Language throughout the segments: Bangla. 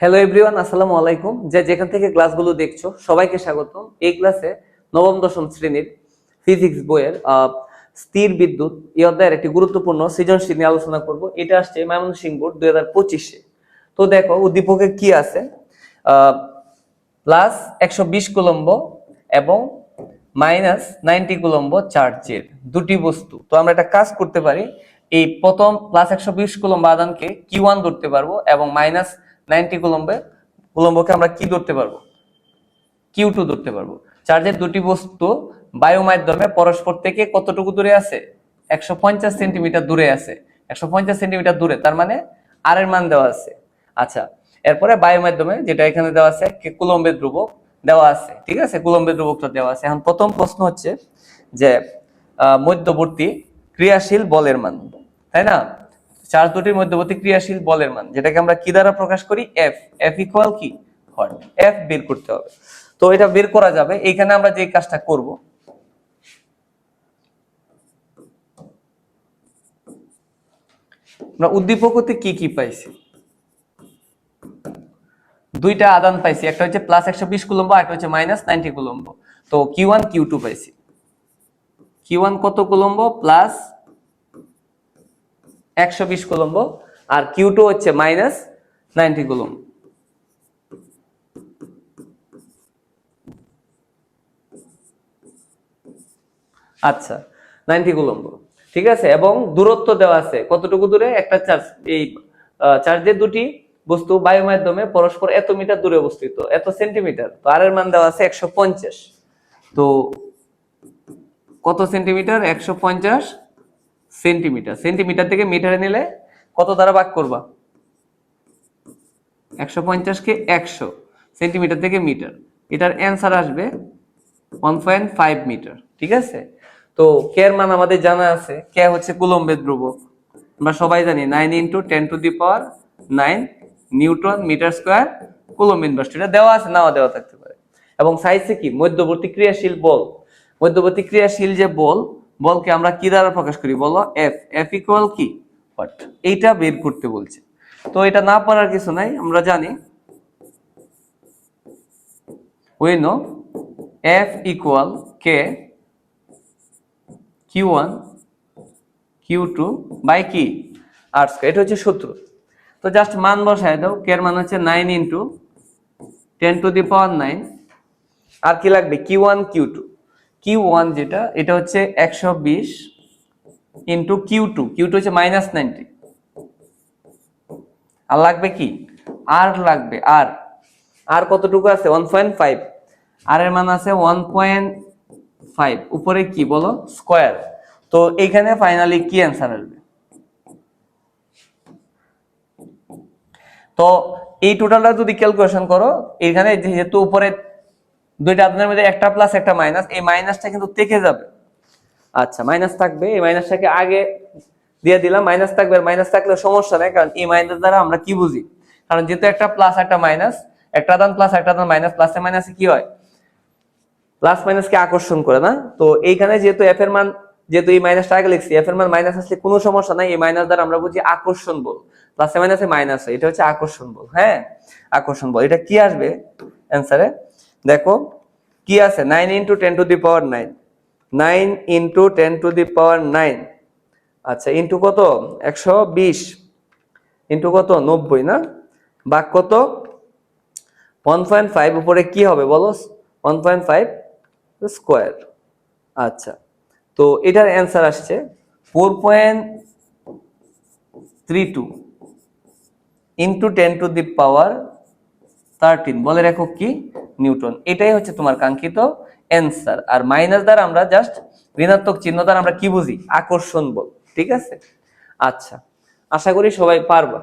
হ্যালো এভরিওয়ান আসসালামু আলাইকুম। যে যেখান থেকে ক্লাসগুলো দেখছ, সবাইকে স্বাগতম। এই ক্লাসে নবম, দশম শ্রেণির ফিজিক্স বইয়ের স্থির বিদ্যুৎ এই অধ্যায়ের একটি গুরুত্বপূর্ণ সৃজনশীল নিয়ে আলোচনা করব। এটা আসছে ময়মনসিংহ বোর্ড দুই হাজার পঁচিশে। তো দেখো, উদ্দীপকে কি আছে? প্লাস একশো বিশ কুলম্ব এবং মাইনাস নাইনটি কুলম্ব চার্জের দুটি বস্তু। তো আমরা একটা কাজ করতে পারি, এই প্রথম প্লাস একশো বিশ কুলম্ব আদানকে কি ওয়ান ধরতে পারব এবং মাইনাস নাইনটি কুলম্বে, কুলম্বকে আমরা কি ধরতে পারব? কিউ টু ধরতে পারব। চার্জের দুটি বস্তু বায়ু মাধ্যমে পরস্পর থেকে কতটুকু দূরে আছে? একশো পঞ্চাশ সেন্টিমিটার দূরে আছে। একশো পঞ্চাশ সেন্টিমিটার দূরে, তার মানে আর এর মান দেওয়া আছে। আচ্ছা এরপরে বায়ু মাধ্যমে যেটা এখানে দেওয়া আছে কুলম্বের ধ্রুবক দেওয়া আছে। ঠিক আছে? কুলম্বের ধ্রুবকটা দেওয়া আছে। এখন প্রথম প্রশ্ন হচ্ছে যে মধ্যবর্তী ক্রিয়াশীল বলের মান। তাই না? চার্জ দুটির মধ্যবর্তী ক্রিয়াশীল বলের মান, যেটাকে আমরা কি দ্বারা প্রকাশ করি? এফ এফ ইকুয়াল কি? হয় এফ বের করতে হবে। তো এটা বের করা যাবে। এইখানে আমরা যে কাজটা করব, আমরা উদ্দীপক হতে কি কি পাইছি? দুইটা আদান পাইছি। একটা হচ্ছে প্লাস একশো বিশ কুলম্ব একটা হচ্ছে মাইনাস নাইনটি কুলম্ব। তো কিউ ওয়ান কিউ টু পাইছি। কিউ ওয়ান কত কুলম্ব? প্লাস একশো বিশ কুলম্ব, আর কিউ টু হচ্ছে মাইনাস নাইনটি কুলম্ব। আচ্ছা নাইনটি কুলম্ব। ঠিক আছে? এবং দূরত্ব দেওয়া আছে। কতটুকু দূরে? একটা চার্জ এই চার্জের দুটি বস্তু বায়ু মাধ্যমে পরস্পর এত মিটার দূরে অবস্থিত, এত সেন্টিমিটার তো আর এর মান দেওয়া আছে একশো পঞ্চাশ। তো কত সেন্টিমিটার একশো পঞ্চাশ সেন্টিমিটার। সেন্টিমিটার থেকে মিটারে নিলে কত দ্বারা ভাগ করবা? একশো পঞ্চাশকে একশো সেন্টিমিটার থেকে মিটার। এটার অ্যান্সার আসবে ওয়ান পয়েন্ট ফাইভ মিটার, ঠিক আছে? তো কে এর মান আমাদের জানা আছে? কে হচ্ছে কুলম্বের ধ্রুবক আমরা সবাই জানি nine into ten to the power nine newton metre square coulomb inverse এটা দেওয়া আছে, নাও দেওয়া থাকতে পারে। এবং সাইজে কি? মধ্যবর্তী ক্রিয়াশীল বল। মধ্যবর্তী ক্রিয়াশীল যে বল বলকে আমরা কি দ্বারা প্রকাশ করি বলো? এফ এফ ইকুয়াল কি? হোয়াট এইটা বের করতে বলছে। তো এটা না পারার কিছু নাই, আমরা জানি। We know F equal K Q1 Q2 by কি? আর এটা হচ্ছে সূত্র। তো জাস্ট মান বসায় দাও। কে এর মান হচ্ছে nine into ten to the power nine আর কি লাগবে? কিউ ওয়ান কিউ ওয়ান যেটা, এটা হচ্ছে একশো বিশ into Q two Q two হচ্ছে মাইনাস নাইনটি আর লাগবে কি? আর লাগবে, আর। আর কতটুকু আছে? ওয়ান পয়েন্ট ফাইভ আর এর মান আছে ওয়ান পয়েন্ট ফাইভ উপরে কি বলো? স্কোয়ার তো এইখানে ফাইনালি কি অ্যান্সার আসবে? তো এই টোটালটা যদি ক্যালকুলেশন করো এখানে যেহেতু উপরে দুইটা আদানের মধ্যে একটা প্লাস একটা মাইনাস এই মাইনাসটা কিন্তু থেকে যাবে। আচ্ছা মাইনাস থাকবে, এই মাইনাসটাকে আগে দিয়ে দিলাম মাইনাস থাকবে মাইনাস থাকলে সমস্যা নেই, কারণ এই মাইনাস দ্বারা আমরা কি বুঝি? কারণ যেহেতু একটা প্লাস একটা মাইনাস একটা দান প্লাস একটা দান মাইনাস প্লাসে মাইনাসে কি হয়? প্লাস মাইনাস কে আকর্ষণ করে, না? তো এইখানে যেহেতু এফ এর মান, যেহেতু এই মাইনাসটা আগে লিখছি এফ এর মান মাইনাস আসলে কোনো সমস্যা নাই, এই মাইনাস দ্বারা আমরা বুঝি আকর্ষণ বল। প্লাসে মাইনাসে মাইনাস হয়, এটা হচ্ছে আকর্ষণ বল হ্যাঁ? আকর্ষণ বল, এটা কি আসবে? অ্যান্সারে দেখো, কি আছে? Nine into ten to the power nine nine into ten to the power nine আচ্ছা ইন্টু কত? একশো বিশ। ইন্টু কত? নব্বই, না? বাক কত? ওয়ান পয়েন্ট ফাইভ উপরে কি হবে বলো? ওয়ান পয়েন্ট ফাইভ স্কোয়ার আচ্ছা তো এটার অ্যান্সার আসছে four point three two into ten to the power thirteen বলে রাখো কি? নিউটন এটাই হচ্ছে তোমার কাঙ্ক্ষিত অ্যান্সার আর মাইনাস দ্বারা আমরা জাস্ট ঋণাত্মক চিহ্ন দ্বারা আমরা কি বুঝি? আকর্ষণ বল। ঠিক আছে? আচ্ছা আশা করি সবাই পারবা।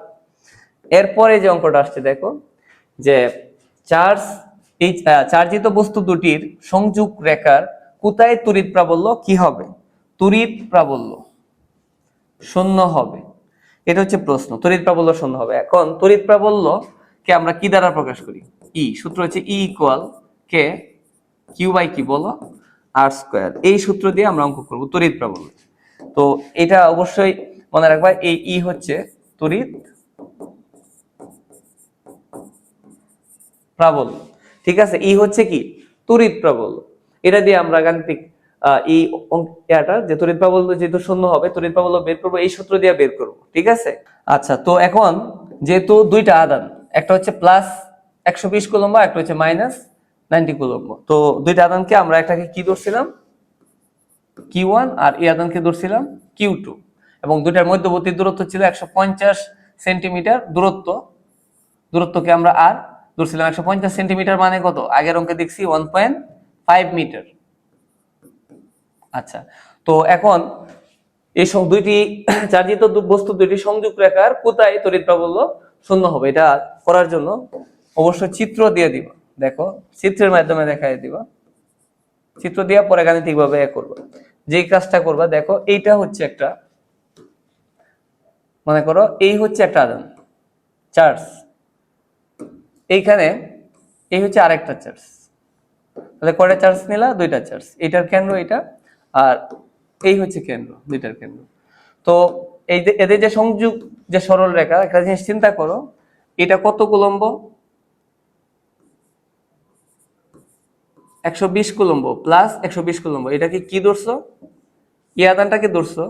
এরপরে যে অঙ্কটা আসছে, দেখো, যে চার্জ এই চার্জিত বস্তু দুটির সংযোগ রেখার কোথায় তড়িৎ প্রাবল্য কি হবে? তড়িৎ প্রাবল্য শূন্য হবে। এটা হচ্ছে প্রশ্ন। তড়িৎ প্রাবল্য শূন্য হবে। এখন তড়িৎ প্রাবল্য কে আমরা কি দ্বারা প্রকাশ করি? ই, সূত্র হচ্ছে E equal K Q by কি বলো আর স্কোয়ার এই সূত্র দিয়ে আমরা অঙ্ক করব তড়িৎ প্রাবল্য তো এটা অবশ্যই মনে রাখবা, এই ই হচ্ছে তড়িৎ প্রাবল্য ঠিক আছে? ই হচ্ছে কি? তড়িৎ প্রবল এটা দিয়ে আমরা গাণিতিক এই অঙ্ক- ইয়াটা যে তড়িৎ প্রবল যেহেতু শূন্য হবে, তড়িৎ প্রবল বের করব, এই সূত্র দিয়ে বের করব। ঠিক আছে? আচ্ছা তো এখন যেহেতু দুইটা আদান একটা হচ্ছে প্লাস একশো বিশ কুলম্ব, একটা হচ্ছে মাইনাস নাইনটি কুলম্ব। তো দুইটা আদানকে আমরা একটাকে কি ধরছিলাম? কিউ ওয়ান আর এই আদানকে ধরছিলাম কিউ টু এবং দুইটার মধ্যবর্তী দূরত্ব ছিল একশো পঞ্চাশ সেন্টিমিটার দূরত্ব। দূরত্বকে আমরা আর ধরছিলাম একশো পঞ্চাশ সেন্টিমিটার মানে কত? আগের অঙ্কে দেখছি ওয়ান পয়েন্ট ফাইভ মিটার আচ্ছা তো এখন এই দুইটি চার্জিত বস্তু, দুইটি সংযোগ রেখার কোথায় তড়িৎ প্রাবল্য শূন্য হবে? এটা করার জন্য অবশ্যই চিত্র দিয়ে দিব। দেখো, চিত্রের মাধ্যমে দেখাই দিব। চিত্র দিয়ে পরে গাণিতিক ভাবে এ করবা। যেই কাজটা করবা, দেখো, এইটা হচ্ছে একটা, মনে করো, এই হচ্ছে একটা আদান চার্জ। এইখানে, এই হচ্ছে আরেকটা চার্জ। তাহলে কয়টা চার্জ নিলা? দুইটা চার্জ। এটার কেন্দ্র এটা আর এই হচ্ছে কেন্দ্র, দুইটার কেন্দ্র। তো এই যে, এদের যে সংযোগ, যে সরল রেখা একটা জিনিস চিন্তা করো, এটা কত কুলম্ব? একশো বিশ কুলম্ব প্লাস একশো বিশ কুলম্ব। এটাকে কি ধরছো? এই আদানটাকে ধরছো?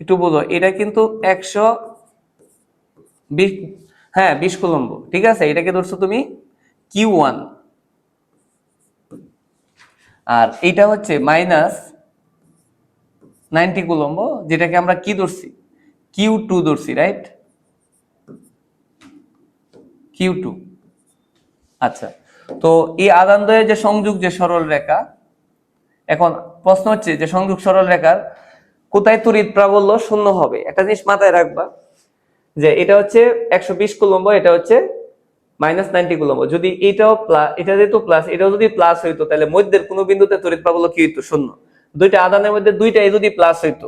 একটু বলো, এটা কিন্তু একশো বিশ হ্যাঁ বিশ কুলম্ব। ঠিক আছে, এটাকে ধরছো তুমি কিউ ওয়ান। আর এইটা হচ্ছে মাইনাস নাইনটি কুলম্ব, যেটাকে আমরা কি ধরছি? কিউ টু ধরছি রাইট কিউ টু। আচ্ছা তো এই আদানদ্বয়ের যে সংযোগ যে সরল রেখা, এখন প্রশ্ন হচ্ছে যে সংযোগ সরল রেখার কোথায় তড়িৎ প্রাবল্য শূন্য হবে? একটা জিনিস মাথায় রাখবা যে এটা হচ্ছে একশো বিশ কুলম্ব, এটা হচ্ছে মাইনাস নাইনটি কুলম্ব। যদি এটাও প্লাস এটা যেহেতু প্লাস এটাও যদি প্লাস হইতো, তাহলে মধ্যের কোনো বিন্দুতে তড়িৎ প্রাবল্য কি হইতো? শূন্য। দুইটা আদানের মধ্যে দুইটাই যদি প্লাস হইতো,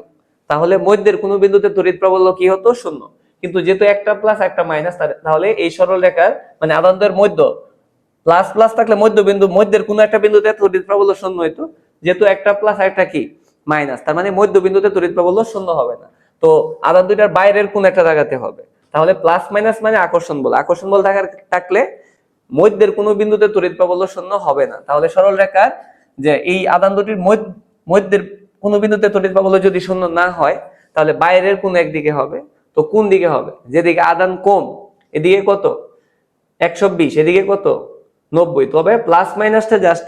তাহলে মধ্যের কোনো বিন্দুতে তড়িৎ প্রাবল্য কি হতো? শূন্য। কিন্তু যেহেতু একটা প্লাস একটা মাইনাস তাহলে এই সরল রেখার মানে আদানদের মধ্য প্লাস প্লাস থাকলে মধ্য বিন্দু মধ্যের কোনো একটা বিন্দুতে তড়িৎ প্রাবল্য শূন্য হইতো। যেহেতু একটা প্লাস একটা কি? মাইনাস তার মানে মধ্য বিন্দুতে তড়িৎ প্রাবল্য শূন্য হবে না। তো আদান দুইটার বাইরের কোন একটা জায়গাতে হবে। তাহলে প্লাস মাইনাস মানে আকর্ষণ বল। আকর্ষণ বল থাকার থাকলে মধ্যের কোনো বিন্দুতে তড়িৎ প্রাবল্য শূন্য হবে না। তাহলে সরল রেখার যে এই আদান দুটির মধ্য- মধ্যের কোনো বিন্দুতে তড়িৎ প্রাবল্য যদি শূন্য না হয়, তাহলে বাইরের কোন একদিকে হবে। তো কোন দিকে হবে? যেদিকে আদান কম, এদিকে কত? একশো বিশ, এদিকে কত? নব্বই। তবে প্লাস মাইনাসটা জাস্ট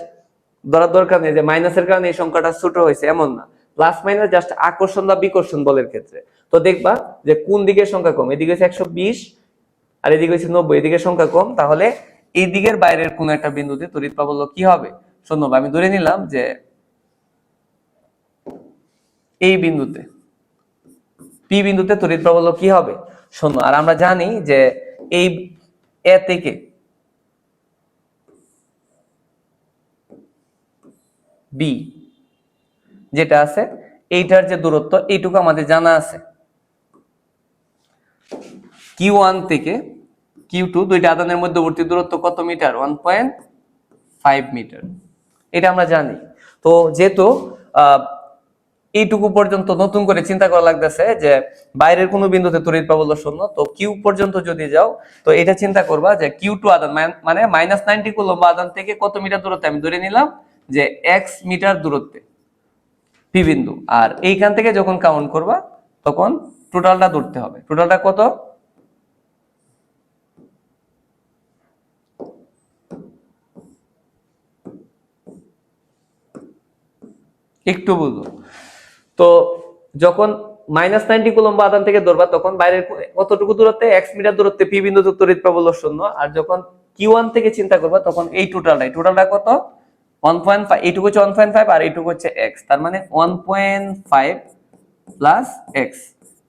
ধরার দরকার নেই যে মাইনাসের কারণে এই সংখ্যাটা ছোট হয়েছে, এমন না। প্লাস মাইনাস জাস্ট আকর্ষণ বা বিকর্ষণ বলের ক্ষেত্রে। তো দেখবা যে কোন দিকের সংখ্যা কম? এদিকে হচ্ছে একশো বিশ আর এদিকে হচ্ছে নব্বই। এদিকে সংখ্যা কম, তাহলে এই দিকের বাইরের কোন একটা বিন্দুতে তড়িৎ প্রাবল্য কি হবে? হবে। আমি ধরে নিলাম যে এই বিন্দুতে, পি বিন্দুতে তড়িৎ প্রাবল্য কি হবে? শোনো, আর আমরা জানি যে এই এ থেকে বি যেটা আছে, এইটার যে দূরত্ব, এইটুকু আমাদের জানা আছে। কিউ ওয়ান থেকে কিউ টু দুইটা আদানের মধ্যবর্তী দূরত্ব কত metre? One point five metre. এটা আমরা জানি। তো যেহেতু এইটুকু পর্যন্ত নতুন করে চিন্তা করা লাগতেছে যে বাইরের কোনো বিন্দুতে তড়িৎ প্রাবল্য শূন্য, তো কিউ পর্যন্ত যদি যাও, তো এটা চিন্তা করবা যে কিউ টু আদান মানে মাইনাস নাইনটি কুলম্ব আদান থেকে কত মিটার দূরত্বে আমি ধরে নিলাম? যে এক্স মিটার দূরত্বে পি বিন্দু। আর এইখান থেকে যখন কাউন্ট করবা, তখন টোটালটা ধরতে হবে। টোটালটা কত? একটু বুঝো। তো যখন মাইনাস নাইনটি কুলম্ব আদান থেকে ধরবা, তখন বাইরের কতটুকু দূরত্বে? এক্স মিটার দূরত্বে পি বিন্দু তড়িৎ প্রাবল্য শূন্য আর যখন কিউ ওয়ান থেকে চিন্তা করবা, তখন এই টোটালটাই টোটালটা কত? ওয়ান পয়েন্ট ফাইভ এইটুকু হচ্ছে ওয়ান পয়েন্ট ফাইভ আর এইটুকু হচ্ছে এক্স তার মানে one point five plus X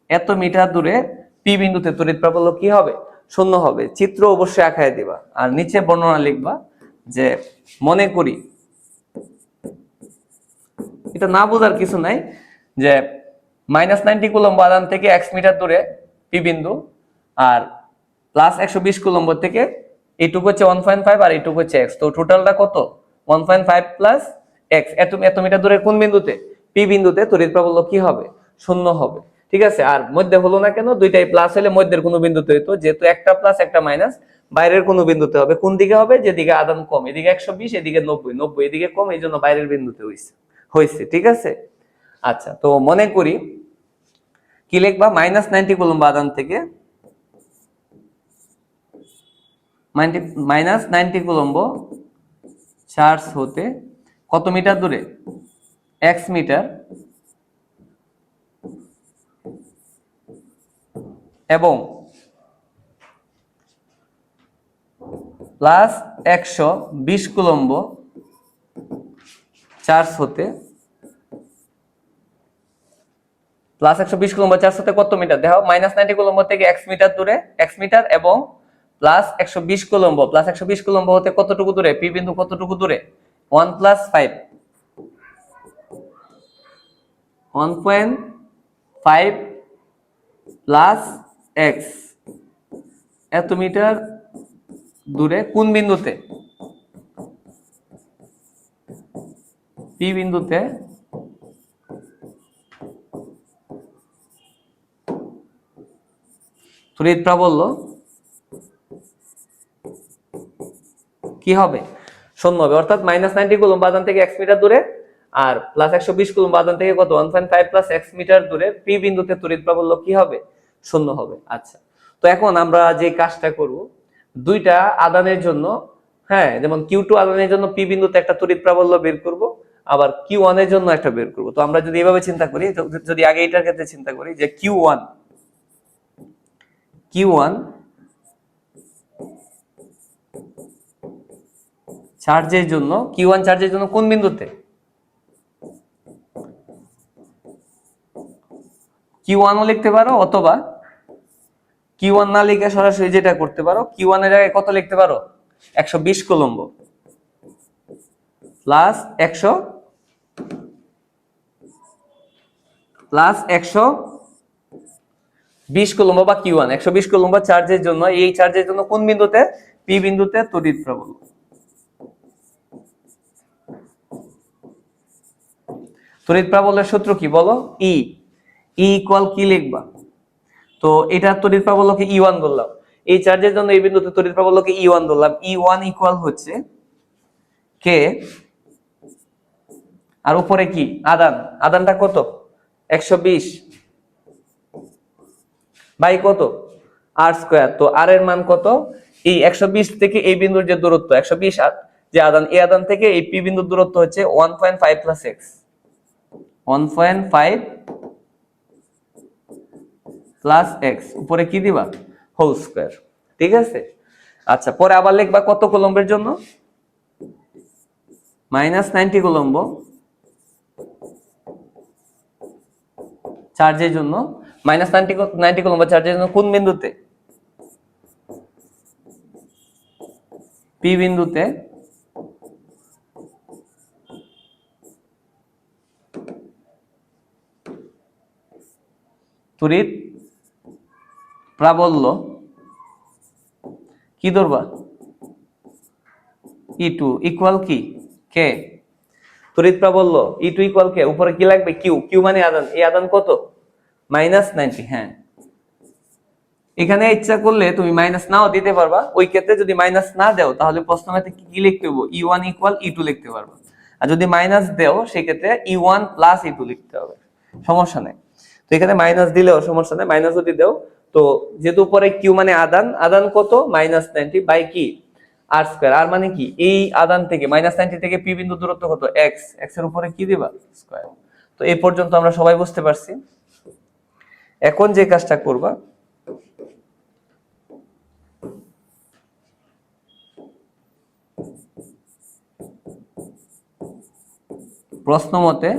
এত মিটার দূরে পি বিন্দুতে তড়িৎ প্রাবল্য কি হবে? শূন্য হবে। চিত্র অবশ্যই আঁকায় দিবা। আর নিচে বর্ণনা লিখবা যে মনে করি, এটা না বোঝার কিছু নাই যে মাইনাস নাইনটি কুলম্ব আদান থেকে এক্স মিটার দূরে পি বিন্দু আর প্লাস একশো বিশ কুলম্ব থেকে এইটুকু হচ্ছে ওয়ান পয়েন্ট ফাইভ আর এইটুকু হচ্ছে এক্স তো টোটালটা কত? কোন বিন্দুতে? পি বিন্দুতে তড়িৎ কি হবে? শূন্য হবে। ঠিক আছে? আর মধ্যে হলো না কেন? দুইটাই প্লাস হলে মধ্যের কোনো বিন্দুতে হইতো, যেহেতু একটা প্লাস একটা মাইনাস বাইরের কোনো বিন্দুতে হবে। কোন দিকে হবে? যেদিকে আদান কম, এদিকে একশো বিশ, এদিকে নব্বই। নব্বই এদিকে কম এই জন্য বাইরের বিন্দুতে হয়েছে হয়েছে ঠিক আছে? আচ্ছা তো মনে করি, কি লিখবা? মাইনাস নাইনটি কুলম্ব আদান থেকে মাইনাস নাইনটি কুলম্ব চার্জ হতে কত মিটার দূরে? X metre. এবং প্লাস একশো বিশ কুলম্ব চার্জ হতে প্লাস একশো বিশ কুলম্ব চার্জ হতে কত মিটার? দেখো মাইনাস নাইনটি কুলম্ব থেকে এক্স মিটার দূরে এক্স মিটার এবং প্লাস একশো বিশ কুলম্ব প্লাস একশো বিশ কুলম্ব হতে কতটুকু দূরে? পি বিন্দু কতটুকু দূরে? One plus five one point five plus X এত মিটার দূরে কোন বিন্দুতে? পি বিন্দুতে তড়িৎ প্রাবল্য কি হবে? শূন্য হবে। অর্থাৎ মাইনাস নাইনটি কুলম বাদান থেকে এক্স মিটার দূরে আর প্লাস একশো বিশ কুলম বাদান থেকে কত? One point five plus X metre দূরে পি বিন্দুতে তড়িৎ প্রাবল্য কি হবে? শূন্য হবে। আচ্ছা। তো এখন আমরা যে কাজটা করব, দুইটা আদানের জন্য হ্যাঁ যেমন কিউ টু আদানের জন্য পি বিন্দুতে একটা তড়িৎ প্রাবল্য বের করব, আবার কিউ ওয়ানের জন্য একটা বের করব। তো আমরা যদি এভাবে চিন্তা করি যদি আগে এটার ক্ষেত্রে চিন্তা করি যে কিউ ওয়ান কিউ ওয়ান চার্জের জন্য কিউ ওয়ান চার্জের জন্য কোন বিন্দুতে? কিউ ওয়ানও লিখতে পারো অথবা কিউ ওয়ান না লিখে সরাসরি যেটা করতে পারো কিউ ওয়ানের জায়গায় কত লিখতে পারো? একশো বিশ কলম্ব। প্লাস একশো প্লাস একশো বিশ কলম্ব বা কিউ ওয়ান একশো বিশ কলম্ব চার্জের জন্য, এই চার্জের জন্য কোন বিন্দুতে? পি বিন্দুতে তড়িৎ প্রবল তড়িৎ প্রাবল্যের সূত্র কি বলো? ই ই ইকুয়াল কি লিখবা? তো এটা তড়িৎ প্রাবল্যকে ই ওয়ান বললাম। এই চার্জের জন্য এই বিন্দুতে তড়িৎ প্রাবল্যকে ই ওয়ান ধরলাম ই ওয়ান ইকুয়াল হচ্ছে কে? আর উপরে কি? আদান। আদানটা কত? একশো বিশ। বাই কত? আর স্কোয়ার তো আর এর মান কত? এই একশো বিশ থেকে এই বিন্দুর যে দূরত্ব, একশো বিশ যে আদান, এই আদান থেকে এই পি বিন্দুর দূরত্ব হচ্ছে one point five plus X one point five plus X. উপরে কি দিবা? Whole square. ঠিক আছে? আচ্ছা পরে আবার লিখবা কত কলম্বের জন্য? Minus ninety coulomb. চার্জের জন্য। মাইনাস নাইনটি নাইনটি কলম্ব চার্জের জন্য কোন বিন্দুতে? পি বিন্দুতে। তড়িৎ প্রাবল্য, কি ধরবা? ই টু ইকুয়াল কি? কে তড়িৎ প্রাবল্য ই টু ইকুয়াল কে উপরে কি লাগবে? কিউ কিউ মানে আদান। এই আদান কত? মাইনাস নাইনটি হ্যাঁ। এখানে ইচ্ছা করলে তুমি মাইনাস নাও দিতে পারবা। ওই ক্ষেত্রে যদি মাইনাস না দাও, তাহলে প্রশ্ন কি কি লিখতে হবে E one equal E two লিখতে পারবা। আর যদি মাইনাস দেও, সেক্ষেত্রে E one plus E two লিখতে হবে। সমস্যা নেই। তো এখানে মাইনাস দিলেও সমস্যা নেই মাইনাস যদি দাও তো যেহেতু উপরে কিউ মানে আদান আদান কত? মাইনাস নাইনটি বাই কি? আর স্কোয়ার আর মানে কি? এই আদান থেকে মাইনাস নাইনটি থেকে পি বিন্দু দূরত্ব কত? এক্স এক্সের উপরে কি দিবা? স্কোয়ার তো এই পর্যন্ত আমরা সবাই বুঝতে পারছি। এখন যে কাজটা করবা, প্রশ্ন মতে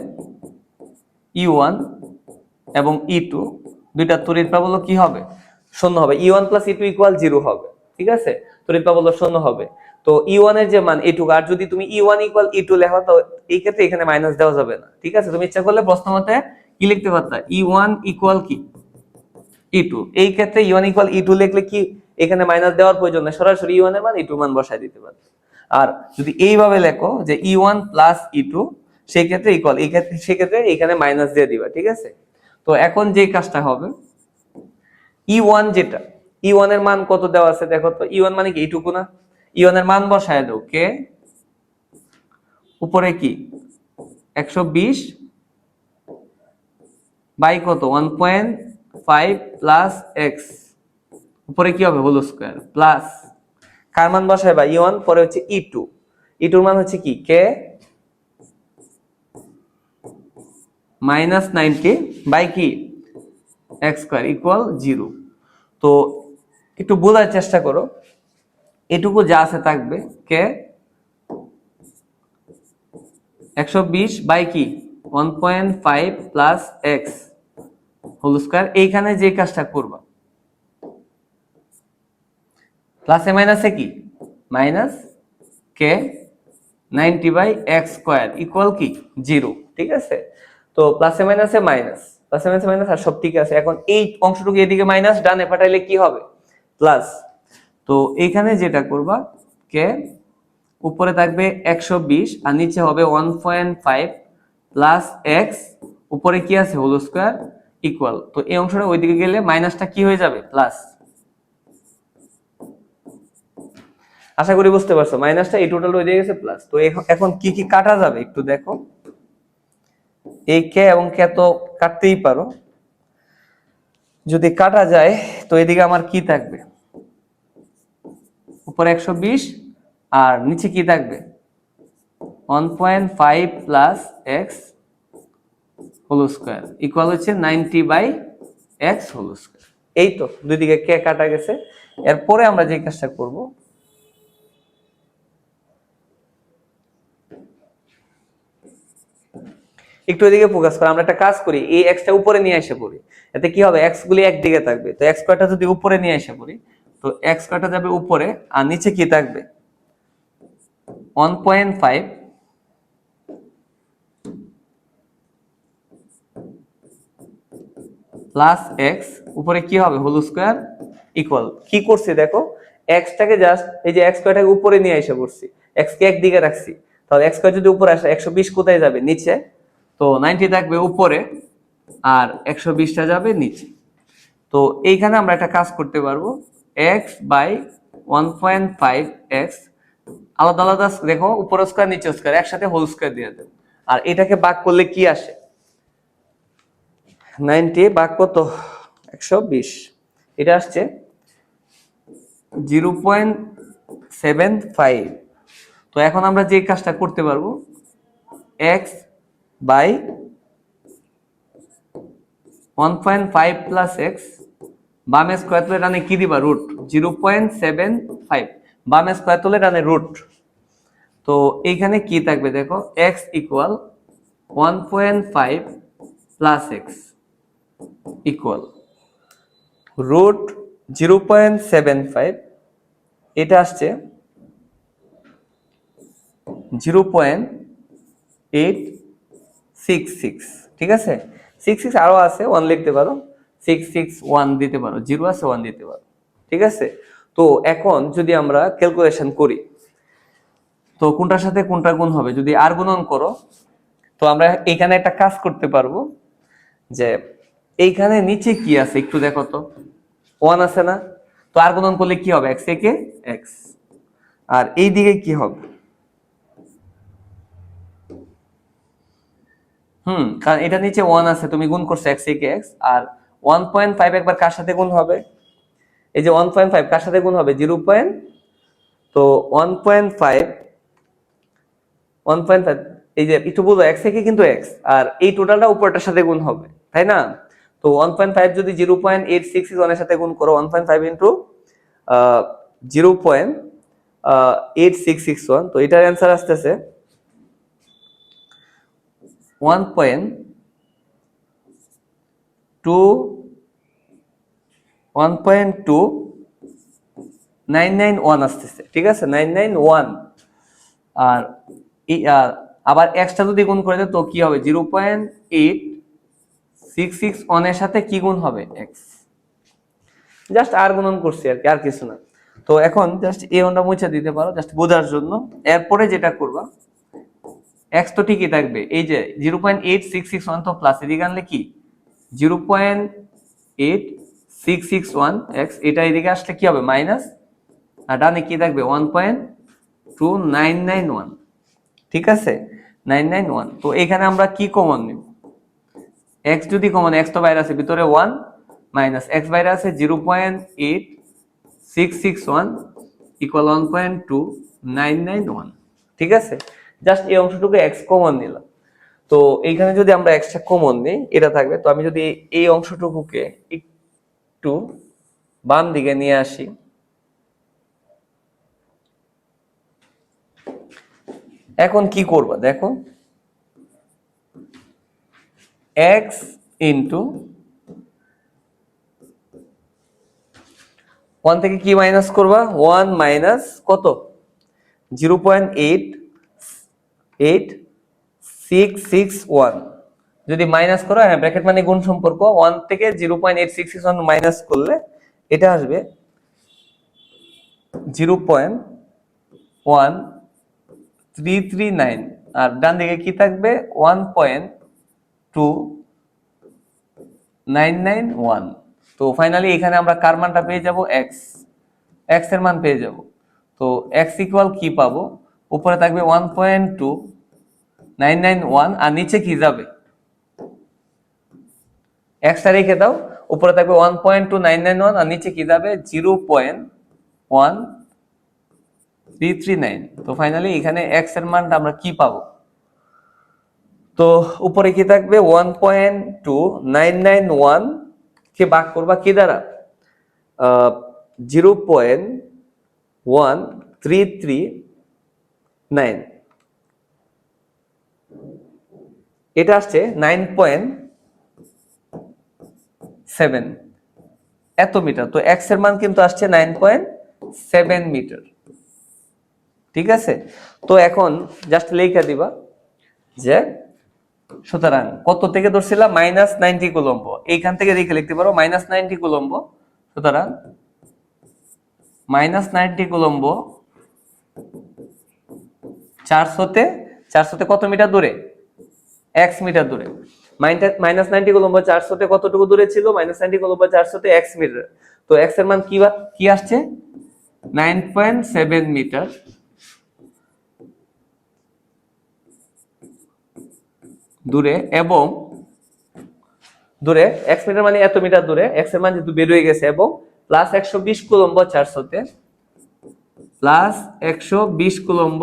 ই ওয়ান এবং ই টু দুইটা তড়িৎ প্রাবল্য কি হবে? শূন্য হবে। E one plus E two equal zero হবে। ঠিক আছে? তড়িৎ প্রাবল্য শূন্য হবে। তো ই ওয়ানের যে মান এটুকু আর যদি তুমি E one equal E two লেখো, তো এই ক্ষেত্রে এখানে মাইনাস দেওয়া যাবে না। ঠিক আছে? তুমি ইচ্ছা করলে প্রশ্ন মতে কি লিখতে পারতা? ই ওয়ান ইকুয়াল কি? ই টু এই ক্ষেত্রে E one equal E two লিখলে কি এখানে মাইনাস দেওয়ার প্রয়োজন নেই? সরাসরি ই ওয়ানের মান ই টু মান বসাই দিতে পারবে আর যদি এইভাবে লেখো যে E one plus E two সেই ক্ষেত্রে ইকুয়াল এই ক্ষেত্রে সেক্ষেত্রে এখানে মাইনাস দিয়ে দিবা। ঠিক আছে? তো এখন যে কাজটা হবে ই ওয়ান যেটা ই ওয়ানের মান কত দেওয়া আছে দেখো তো ই ওয়ান মানে কি, এইটুকু না? ই ওয়ানের মান বসায় দাও, কে? উপরে কি? একশো বিশ বাই কত? One point five plus X. উপরে কি হবে? Whole square, plus. কার মান বসায় বা? ই ওয়ান পরে হচ্ছে ই টু ই টুর মান হচ্ছে কি? কে? মাইনাস নাইনটি বাই কি এক্স স্কোয়ার ইকুয়াল জিরো তো একটু বোঝার চেষ্টা করো। এটুকু যা আছে থাকবে কে একশো বিশ বাই কি one point five plus X whole square এইখানে যে কাজটা করবা প্লাসে মাইনাসে কি? Minus K ninety by X square equal কি? জিরো ঠিক আছে? তো প্লাসে মাইনাসে মাইনাস প্লাসে মাইনাসে মাইনাস আর সব ঠিক আছে। এখন এই অংশটুকু এদিকে মাইনাস ডানে পাঠাইলে কি হবে? প্লাস তো এখানে যেটা করবা, কে? উপরে থাকবে একশো বিশ আর নিচে হবে one point five plus X উপরে কি আছে? হোল স্কোয়ার ইকুয়াল তো এই অংশটা ওইদিকে গেলে মাইনাসটা কি হয়ে যাবে? প্লাস আশা করি বুঝতে পারছ মাইনাসটা এই টোটাল হয়ে গেছে প্লাস তো এখন কি কি কাটা যাবে একটু দেখো। এই কে এবং কে তো কাটতেই পারো। যদি কাটা যায়, তো এদিকে আমার কি থাকবে? উপরে একশো বিশ, আর নিচে কি থাকবে? One point five plus X whole square equal হচ্ছে ninety by X whole square. এই তো, দুই দিকে কে কাটা গেছে। এরপরে আমরা যে কাজটা করব একটু এদিকে ফোকাস করে, আমরা একটা কাজ করি, এই এক্সটা উপরে নিয়ে এসে পড়ি। এতে কি হবে? এক্স গুলি একদিকে থাকবে। তো এক্স স্কোয়ারটা যদি উপরে নিয়ে এসে পড়ি, তো এক্স স্কোয়ারটা যাবে উপরে আর নিচে কি থাকবে? One point five plus X উপরে কি হবে? হোল স্কোয়ার ইকুয়াল কি করছি দেখো? এক্সটাকে জাস্ট এই যে এক্স স্কোয়ারটাকে উপরে নিয়ে এসে করছি এক্স কে একদিকে রাখছি। তাহলে এক্স স্কোয়ার যদি উপরে আসে, একশো বিশ কোথায় যাবে? নিচে। তো নাইনটি থাকবে উপরে আর একশো বিশটা যাবে নিচে। তো এইখানে আমরা একটা কাজ করতে পারব। X by one point five X আলাদা আলাদা দেখো উপর স্কোয়ার নিচে স্কোয়ার একসাথে হোল স্কোয়ার দিয়ে দেবো। আর এটাকে বাক করলে কি আসে? নাইনটি বাক কত? একশো বিশ। এটা আসছে জিরো পয়েন্ট সেভেন ফাইভ তো এখন আমরা যে কাজটা করতে পারব X by one point five plus X, বামে স্কোয়ার তুলে ডানে কি দিবা? Root. Zero point seven five. বামে স্কোয়ার তুলে ডানে রুট। তো এইখানে কি থাকবে দেখো? X equal one point five plus X equal. Root zero point seven five, এটা আসছে zero point eight six six ঠিক আছে? সিক্স সিক্স আরও আছে ওয়ান লিখতে পারো। সিক্স সিক্স ওয়ান দিতে পারো জিরো আছে ওয়ান দিতে পারো। ঠিক আছে? তো এখন যদি আমরা ক্যালকুলেশন করি, তো কোনটার সাথে কোনটা গুণ হবে? যদি আর গুণন করো, তো আমরা এখানে একটা কাজ করতে পারব, যে এইখানে নিচে কি আছে? একটু দেখো তো। ওয়ান আছে না? তো আর গুণন করলে কি হবে? এক্স একে এক্স আর এই দিকে কি হবে? হুম, কারণ এটা নিচে ওয়ান আছে, তুমি গুণ করছ এক্স একে এক্স আর ওয়ান পয়েন্ট ফাইভ একবার কার সাথে গুণ হবে? এই যে ওয়ান পয়েন্ট ফাইভ কার সাথে গুণ হবে? জিরো পয়েন্ট তো one point five one point five এই যে একটু বলব এক্স থেকে কিন্তু এক্স আর এই টোটালটা উপরটার সাথে গুণ হবে, তাই না? তো ওয়ান পয়েন্ট ফাইভ যদি জিরো পয়েন্ট এইট সিক্স ওয়ানের সাথে গুণ করো one point five into zero point eight six six one তো এটার অ্যান্সার আসতেছে one point two, one point two, nine nine one আসতেছে, ঠিক আছে? Nine nine one. আর আবার এক্সট্রা যদি গুণ করে দেয়, তো কি হবে? Zero point eight six six ওয়ানের সাথে কি গুণ হবে? এক্স। জাস্ট আর গুণন করছি আর কি, আর কিছু না। তো এখন জাস্ট এই ওনটা মুছে দিতে পারো, জাস্ট বোঝার জন্য। এরপরে যেটা করবা এক্স তো ঠিকই থাকবে। এই যে zero point eight six six one তো প্লাস এদিকে আনলে কি? Zero point eight six six one X এটা এদিকে আসলে কি হবে? মাইনাস আর ডানে কি থাকবে? One point two nine nine one ঠিক আছে? নাইন নাইন ওয়ান তো এখানে আমরা কি কমন নিব? এক্স যদি কমন এক্স তো বাইরে আছে, ভিতরে ওয়ান মাইনাস এক্স বাইরে আছে zero point eight six six one equal one point two nine nine one ঠিক আছে? জাস্ট এই অংশটুকু এক্স কমন নিলাম তো এইখানে যদি আমরা এক্সট্রা কমন নিই এটা থাকবে। তো আমি যদি এই অংশটুকুকে একটু বাম দিকে নিয়ে আসি। এখন কি করবা দেখো? এক্স ইন্টু ওয়ান থেকে কি মাইনাস করবা? ওয়ান মাইনাস কত? Zero point eight eight six six one যদি মাইনাস করো হ্যাঁ ব্র্যাকেট মানে গুণ সম্পর্ক ওয়ান থেকে zero point eight six six one minus করলে এটা আসবে zero point one three three nine আর ডান দিকে কি থাকবে? One point two nine nine one তো ফাইনালি এখানে আমরা কার মানটা পেয়ে যাব? এক্স এক্সের মান পেয়ে যাব। তো এক্স ইকুয়াল কি পাবো? উপরে থাকবে one point two nine nine one আর নিচে কি যাবে? এক্সটা রেখে দাও, উপরে থাকবে one point two nine nine one আর নিচে কি যাবে? Zero point one three three nine তো ফাইনালি এখানে এক্সের মানটা আমরা কি পাবো? তো উপরে কি থাকবে? One point two nine nine one কে ভাগ করবা কি দ্বারা? Zero point one three three nine. এটা আসছে নাইন পয়েন্ট সেভেন। এত মিটার, তো এক্সের মান কিন্তু আসছে নাইন পয়েন্ট সেভেন মিটার। ঠিক আছে? তো এখন জাস্ট লেখা দিবা যে, সুতরাং কত থেকে ধরছিলাম? Minus ninety coulomb. এইখান থেকে রেখে লিখতে পারো, মাইনাস নাইনটি কুলম্ব। সুতরাং মাইনাস নাইনটি কুলম্ব চারশোতে চারশোতে কত মিটার দূরে? এক্স মিটার দূরে। মাইনাস নাইনটি কুলম্ব চারশোতে কতটুকু দূরে ছিল? মাইনাস নাইনটি কুলম্ব চারশোতে এক্স মিটার। তো এক্সের মান কি কি আসছে? নাইন পয়েন্ট সেভেন মিটার দূরে এবং দূরে এক্স মিটার মানে এত মিটার দূরে। এক্সের মান যেহেতু হয়ে গেছে এবং প্লাস একশো বিশ কুলম্ব চারশোতে প্লাস একশো বিশ কুলম্ব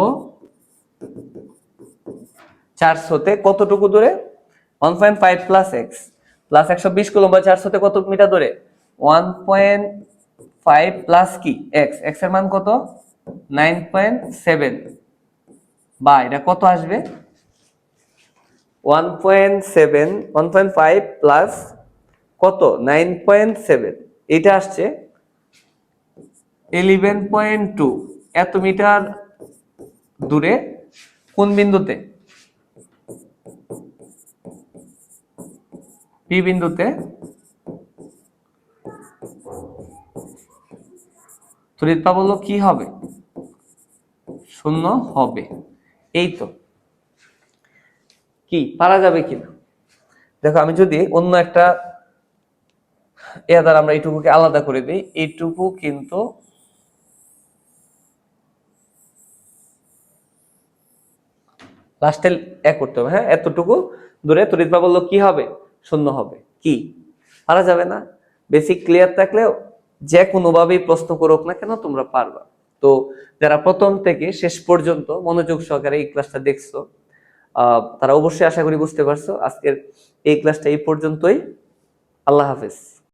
চারশোতে কতটুকু দূরে? One point five plus X plus একশো বিশ কুলম্ব চারশোতে কত মিটার দূরে? ওয়ান পয়েন্ট ফাইভ প্লাস কি? এক্স এক্সের মান কত? নাইন পয়েন্ট সেভেন বা এটা কত আসবে? One point seven one point five plus কত? নাইন পয়েন্ট সেভেন এটা আসছে ইলেভেন পয়েন্ট টু এত মিটার দূরে কোন বিন্দুতে? পি বিন্দুতে। তড়িৎ প্রাবল্য কি হবে? শূন্য হবে। এই তো। কি, পারা যাবে কিনা? দেখো, আমি যদি অন্য একটা এ দ্বারা আমরা এইটুকুকে আলাদা করে দিই, এইটুকু কিন্তু লাস্টে এক করতে হবে হ্যাঁ? এতটুকু দূরে তড়িৎ বলল, কি হবে? শূন্য হবে। কি? পারা যাবে না। বেসিক ক্লিয়ার থাকলেও যে কোনোভাবেই প্রশ্ন করুক না কেন তোমরা পারবা। তো যারা প্রথম থেকে শেষ পর্যন্ত মনোযোগ সহকারে এই ক্লাসটা দেখছ তারা অবশ্যই আশা করি বুঝতে পারছ। আজকের এই ক্লাসটা এই পর্যন্তই। আল্লাহ হাফেজ।